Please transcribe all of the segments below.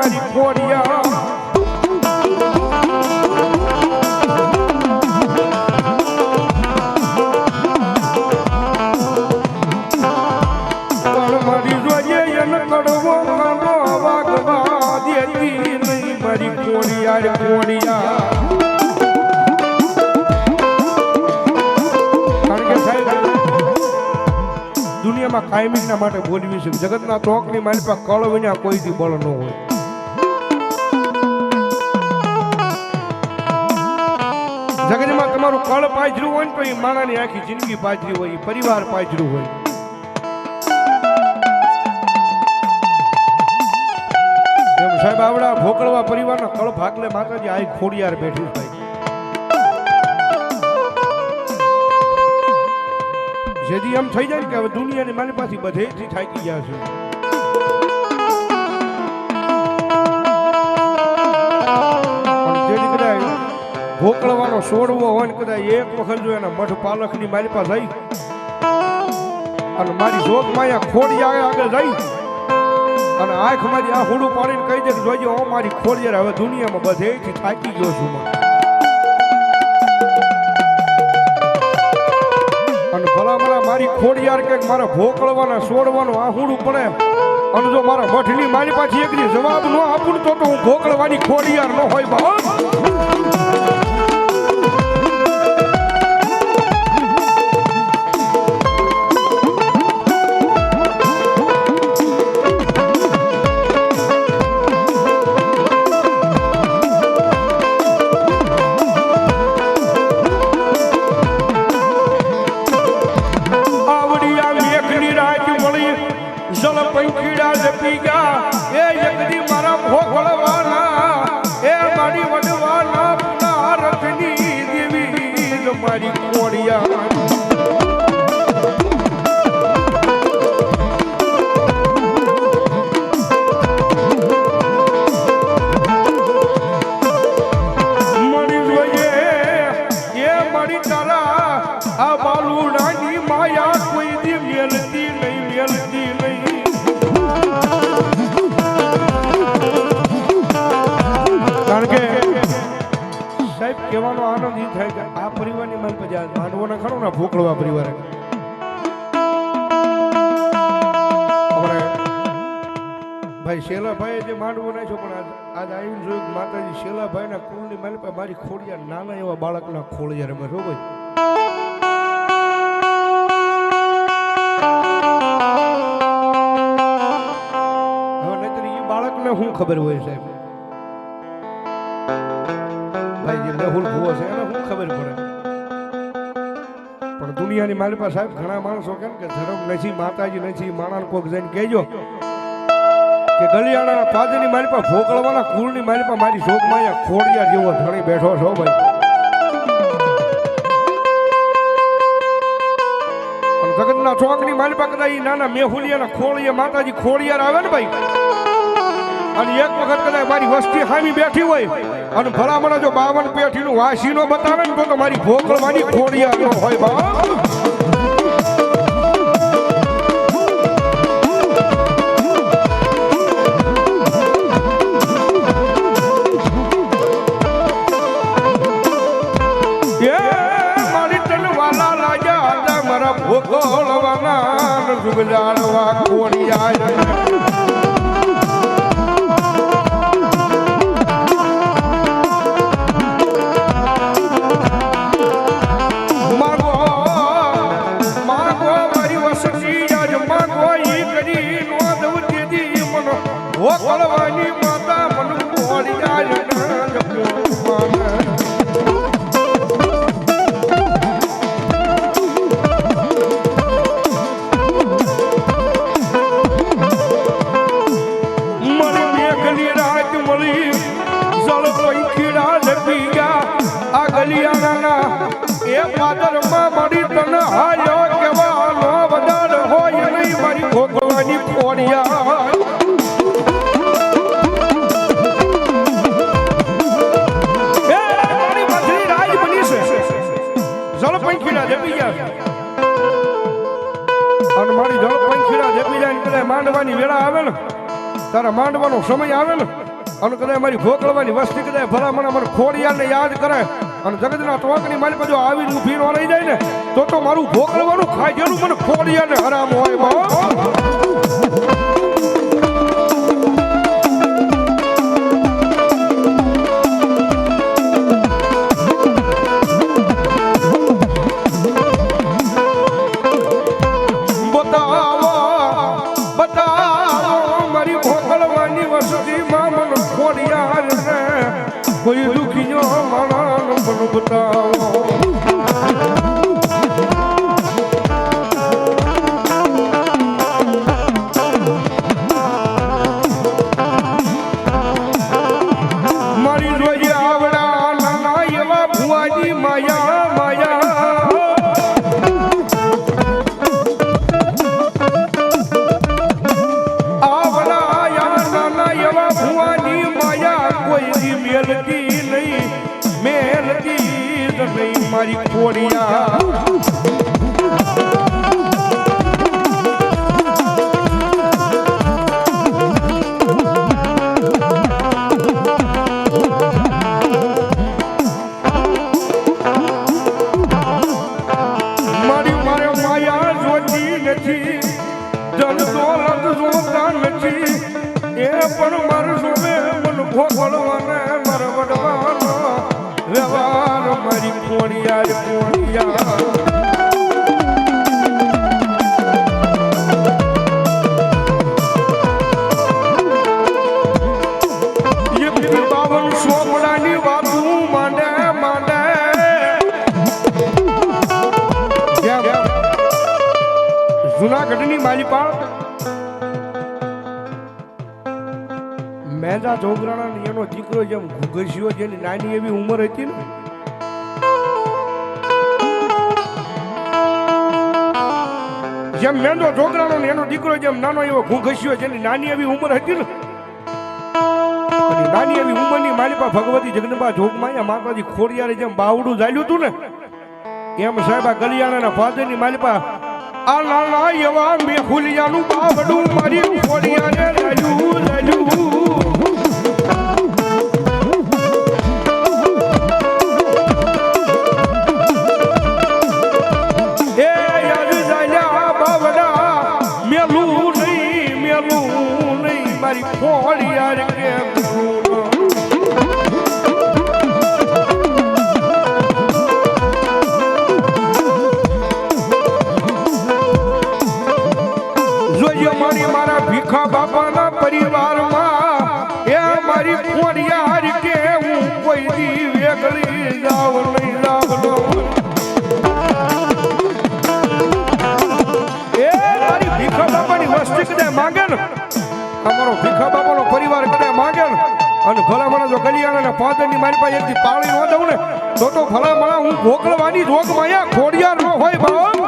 મારી કોડિયાર કોડિયા કારણ કે સાહેબ, દુનિયામાં કાયમિકના માટે બોલવી છે. જગતના તોકની મારી પાસે કળ વિના કોઈથી બળ ન હોય. જગતમાં કળ પાજરું હોય ને તો એ માણાની આખી જિંદગી પાજરી હોય પરિવાર પાજરું હોય. સાહેબ, આવડા ભોકળવા પરિવારના કળ ભાગલે માતાજી આ ખોડિયાર બેઠી થાય જેથી એમ થઈ જાય કે હવે દુનિયાની મારી પાસે બધેથી થાકી ગયા છે. ભોકળવાનો સોડવો હોય ને કદાચ એક વખત જો એના મઠ પાલખની મારી પાસે જઈ અને મારી જોગ માયા ખોડી આવે આગળ જઈ. અને આંખ મારી આ હુડું પાડીને કહી દે કે જોજો હું મારી ખોડિયાર, હવે દુનિયામાં બધેથી થાકી ગયો છું અને ભલા ભલા મારી ખોડિયાર કે મારા ભોકળવાના સોડવાનો આ હુડું પડે. અને જો મારા મઠની મારી પાછી એક દી જવાબ ન આપું તો તો હું ભોકળવાની ખોડિયાર ન હોય બાપ. we got. ને ભોકળવા પરિવાર. ભાઈ શેલાભાઈ જે માંડવો નાખ્યો, પણ આજ આવીને જોયું કે માતાજી શેલાભાઈના કુળની પાસે મારી ખોડિયા નાના એવા બાળકના ખોળિયા રમે છો ભાઈ. ને શું ખબર હોય સાહેબ? ભાઈ, જે મેહુલ ભૂવો છે, એને શું ખબર પડે? દુનિયાની મારી પાસે સાહેબ, ઘણા માણસો કેમ કે ધર્મ નથી, માતાજી નથી માણા કોક જઈને કહેજો કે ગલિયાણાના પાદરની મારી પાસે, ભોગળવાના કુળની મારી પાસે મારી શોકમાં અહીંયા ખોડિયા જેવો ધણી બેઠો છો ભાઈ. જગતના ચોકની મારી પાસે કદાચ નાના મેહુલિયાના ખોળિયા માતાજી ખોડિયાર આવે ને ભાઈ? અને એક વખત કદાચ મારી વસ્તી હામી બેઠી હોય અને ભલામણ જો બાવન પેઠીનું વાસી નો બતાવે ને તો મારી ભોગળવાની ખોડિયા હોય બા એ મારી તનવાલા લાજા હતા મારા ભોગોળવાના જુગજાળવા ખોડિયા જળ પંખીડા લપી ગયા. આ ગલિયાના એ પાદરમાં મળી તને હાલ્યો કેવાનો વધાર હોય નહીં મારી ભોગવાની ખોડિયા એ મારી મધરી રાજ બની છે. જળ પંખીડા ગયા. અને મારી જળ પંખીડા જાય ને માંડવાની વેળા આવે ને. તારા માંડવાનો સમય આવે ને. અને કદાચ મારી ભોકળવાની વસ્તી કદાચ ભલામણ મને ખોડિયાને યાદ કરે અને જગતના ટોકની મારી બાજુ આવીને ઊભી રહી જાય ને, તો તો મારું ભોકળવાનું ખાઈ મને ખોડિયાને હરામ હોય માણસ મન મારી ખોડિયા જોગરાણા એનો દીકરો જેમ ઘુઘસ્યો જેની નાની એવી ઉંમર હતી ને? જેમ મેંદો જોગરાણો એનો દીકરો જેમ નાનો એવો ઘુઘસ્યો જેની નાની એવી ઉંમર હતી ને? નાની એવી ઉંમરની માલિપા ભગવતી જગદંબા જોગમાયા માતાજી ખોડિયારે જેમ બાવડું ઝાલ્યું હતું ને? એમ સાહેબ આ ગલિયાણાના ફાધરની માલિપા આ નાના એવા મેહુલિયાનું બાવડું મારી ખોડિયારે ઝાલ્યું ઝાલ્યું. મારી ખોડિયાર કેમ જોઈએ મારી મારા ભીખા બાપાના પરિવારમાં એ મારી ખોડિયાર કે હું કોઈ દી વેગળી જાવ નહીં જાવ વસ્તી કદાચ માંગે ને. અમારો મારી પાસે પાળી ન દઉં ને તો તો ભલા મને હું ભોકળવાની રોગ માયા ખોડિયાર ન હોય બાપ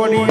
મારી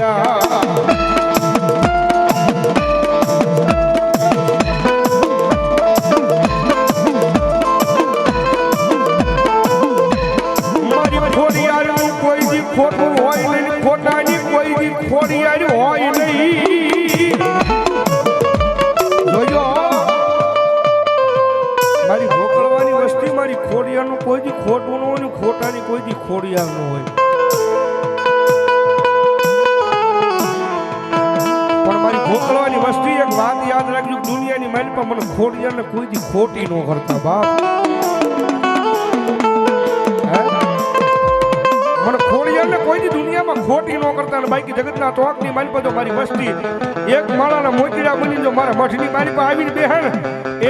પર મને ખોડિયારને કોઈ દી ખોટી ન કરતા બાપ. મને ખોડિયારને કોઈ દી દુનિયામાં ખોટી ન કરતા અને બાકી જગતના ચોકની મારી પર મારી વસ્તી. એક માળાના મોતીડા બની જો મારા મઠની મારી પાસે આવીને બેહે ને,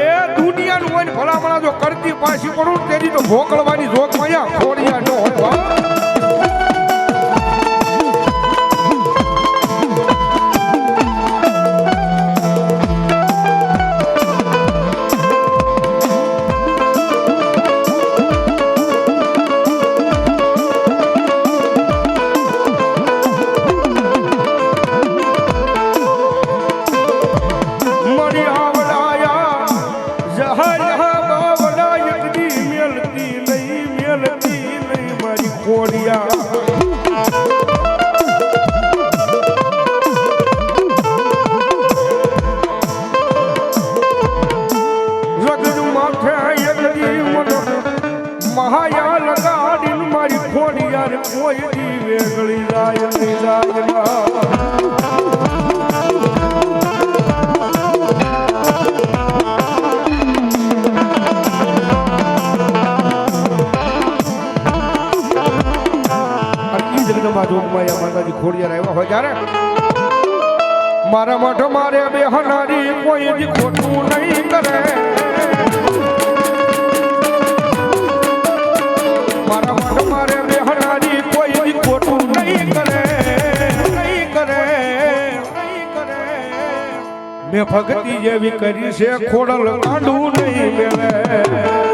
એ દુનિયાનું હોય ને ભલામણા જો કરતી પાછી પડું તેની તો ભોકળવાની જોગ માયા ખોડિયા ન હોય વેગળી જાય જાય ના. અને ઈ જગદંબા જોગમાં આ માતાજી ખોડિયાર આવ્યા હોય ત્યારે મારા માટે મારે બે હનારી કોઈ જ ખોટું નહીં કરે મેં ભક્તિ જેવી કરી છે ખોડલ કાંડું નહીં મેળે